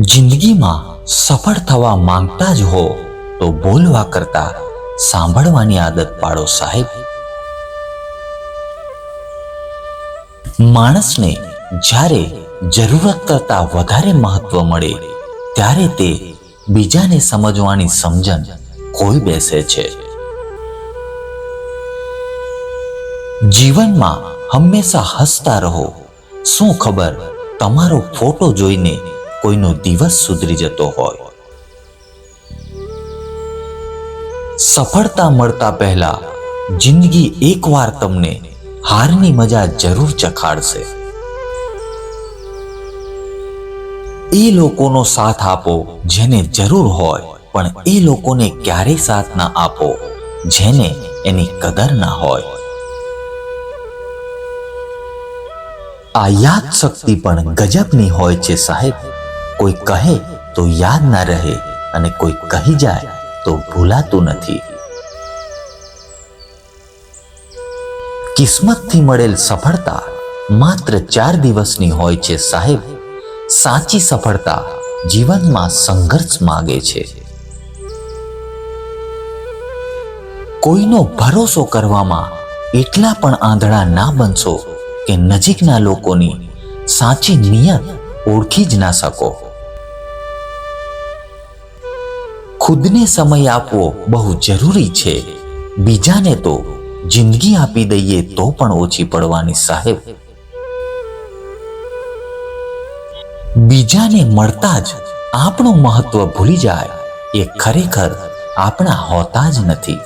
જિંદગીમાં સફળ થવા માંગતા જ હો તો બોલવા કરતા સાંભળવાની આદત પાડો સાહેબ. માણસને જ્યારે જરૂરત કરતા વધારે મહત્વ મળે, ત્યારે તે બીજાને સમજવાની સમજણ કોઈ બેસે છે. જીવનમાં હંમેશા હસતા રહો. શું ખબર? તમારો ફોટો જોઈને કોઈનો દિવસ સુધરી જતો હોય. સફળતા મળતા પહેલા જિંદગી એકવાર તમને હારની મજા જરૂર ચખાડશે. એ લોકોનો સાથ આપો જેને જરૂર હોય, પણ એ લોકોને ક્યારેય સાથ ના આપો જેને એની કદર ના હોય. આ યાદ શક્તિ પણ ગજબની હોય છે સાહેબ. કોઈ કહે તો યાદ ના રહે અને કોઈ કહી જાય તો ભૂલાતું નથી. કિસ્મતથી મળેલ સફળતા માત્ર ચાર દિવસની હોય છે સાહેબ. સાચી સફળતા જીવનમાં સંઘર્ષ માગે છે. કોઈનો ભરોસો કરવામાં એટલા પણ આંધળા ના બનશો કે નજીકના લોકોની સાચી નિયત ઓળખી જ ના શકો. ખુદને સમય આપવો બહુ જરૂરી છે. બીજાને તો જિંદગી આપી દઈએ તો પણ ઓછી પડવાની સાહેબ. બીજાને મળતા જ આપણું મહત્વ ભૂલી જાય. એ ખરેખર આપણા હોતા જ નથી.